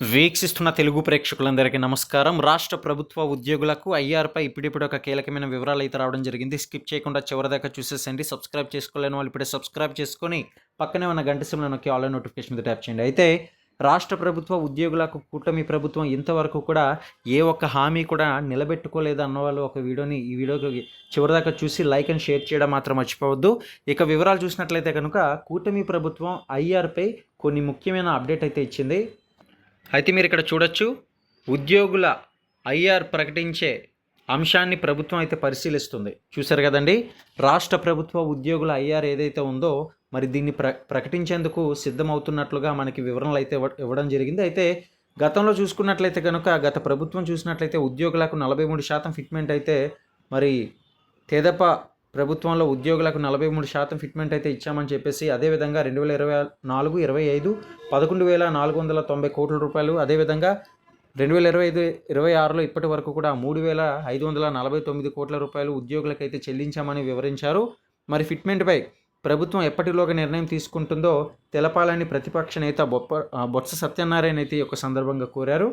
వీక్షిస్తున్న తెలుగు ప్రేక్షకులందరికీ నమస్కారం. రాష్ట్ర ప్రభుత్వ ఉద్యోగులకు ఐఆర్పై ఇప్పుడిప్పుడు ఒక కీలకమైన వివరాలు అయితే రావడం జరిగింది. స్కిప్ చేయకుండా చివరిదాకా చూసేసండి. సబ్స్క్రైబ్ చేసుకోలేని వాళ్ళు ఇప్పుడే సబ్స్క్రైబ్ చేసుకొని పక్కనే ఉన్న గంట సిమ్లో నొక్కి ఆన్లైన్ నోటిఫికేషన్ మీద ట్యాప్ చేయండి. అయితే రాష్ట్ర ప్రభుత్వ ఉద్యోగులకు కూటమి ప్రభుత్వం ఇంతవరకు కూడా ఏ ఒక్క హామీ కూడా నిలబెట్టుకోలేదు అన్న వాళ్ళు ఒక వీడియోని ఈ వీడియోకి చివరిదాకా చూసి లైక్ అండ్ షేర్ చేయడం మాత్రం మర్చిపోవద్దు. ఇక వివరాలు చూసినట్లయితే కనుక కూటమి ప్రభుత్వం ఐఆర్పై కొన్ని ముఖ్యమైన అప్డేట్ అయితే ఇచ్చింది. అయితే మీరు ఇక్కడ చూడొచ్చు ఉద్యోగుల ఐఆర్ ప్రకటించే అంశాన్ని ప్రభుత్వం అయితే పరిశీలిస్తుంది. చూశారు కదండి? రాష్ట్ర ప్రభుత్వ ఉద్యోగుల ఐఆర్ ఏదైతే ఉందో మరి దీన్ని ప్ర ప్రకటించేందుకు సిద్ధమవుతున్నట్లుగా మనకి వివరణలు అయితే ఇవ్వడం జరిగింది. అయితే గతంలో చూసుకున్నట్లయితే కనుక గత ప్రభుత్వం చూసినట్లయితే ఉద్యోగులకు నలభై మూడు శాతం ఫిట్మెంట్ అయితే మరి తెదప ప్రభుత్వంలో ఉద్యోగులకు నలభై మూడు శాతం ఫిట్మెంట్ అయితే ఇచ్చామని చెప్పేసి అదేవిధంగా రెండు వేల ఇరవై నాలుగు ఇరవై ఐదు పదకొండు వేల నాలుగు వందల తొంభై కోట్ల రూపాయలు అదేవిధంగా రెండు వేల ఇరవై ఐదు ఇరవై ఆరులో ఇప్పటి వరకు కూడా మూడు వేల ఐదు వందల నలభై తొమ్మిది కోట్ల రూపాయలు ఉద్యోగులకైతే చెల్లించామని వివరించారు. మరి ఫిట్మెంట్పై ప్రభుత్వం ఎప్పటిలోగా నిర్ణయం తీసుకుంటుందో తెలపాలని ప్రతిపక్ష నేత బొప్ప బొత్స సత్యనారాయణ అయితే ఈ యొక్క సందర్భంగా కోరారు.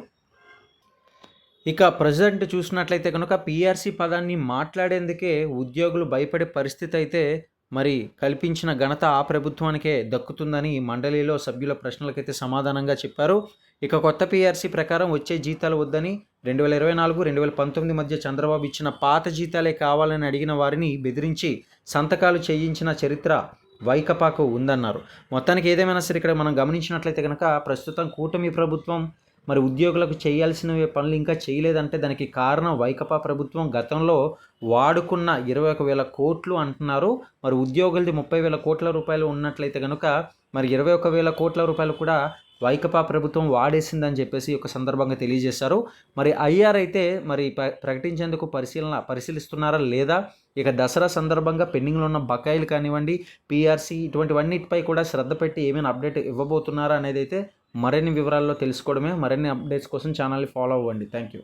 ఇక ప్రజెంట్ చూసినట్లయితే కనుక పీఆర్సీ పదాన్ని మాట్లాడేందుకే ఉద్యోగులు భయపడే పరిస్థితి అయితే మరి కల్పించిన ఘనత ఆ ప్రభుత్వానికే దక్కుతుందని మండలిలో సభ్యుల ప్రశ్నలకైతే సమాధానంగా చెప్పారు. ఇక కొత్త పిఆర్సీ ప్రకారం వచ్చే జీతాలు వద్దని రెండు వేల ఇరవై నాలుగు రెండు వేల పంతొమ్మిది మధ్య చంద్రబాబు ఇచ్చిన పాత జీతాలే కావాలని అడిగిన వారిని బెదిరించి సంతకాలు చేయించిన చరిత్ర వైకపాకు ఉందన్నారు. మొత్తానికి ఏదేమైనా సరే ఇక్కడ మనం గమనించినట్లయితే కనుక ప్రస్తుతం కూటమి ప్రభుత్వం మరి ఉద్యోగులకు చేయాల్సిన పనులు ఇంకా చేయలేదంటే దానికి కారణం వైకపా ప్రభుత్వం గతంలో వాడుకున్న ఇరవై ఒక వేల కోట్లు అంటున్నారు. మరి ఉద్యోగులది ముప్పై వేల కోట్ల రూపాయలు ఉన్నట్లయితే కనుక మరి ఇరవై ఒక వేల కోట్ల రూపాయలు కూడా వైకపా ప్రభుత్వం వాడేసిందని చెప్పేసి ఒక సందర్భంగా తెలియజేశారు. మరి ఐఆర్ అయితే మరి ప ప్రకటించేందుకు పరిశీలన పరిశీలిస్తున్నారా లేదా? ఇక దసరా సందర్భంగా పెండింగ్లో ఉన్న బకాయిలు కానివ్వండి పిఆర్సీ ఇటువంటివన్నిటిపై కూడా శ్రద్ధ పెట్టి ఏమైనా అప్డేట్ ఇవ్వబోతున్నారా అనేది అయితే మరిన్ని వివరాల్లో తెలుసుకోవడమే. మరిన్ని అప్డేట్స్ కోసం ఛానల్ని ఫాలో అవ్వండి. Thank you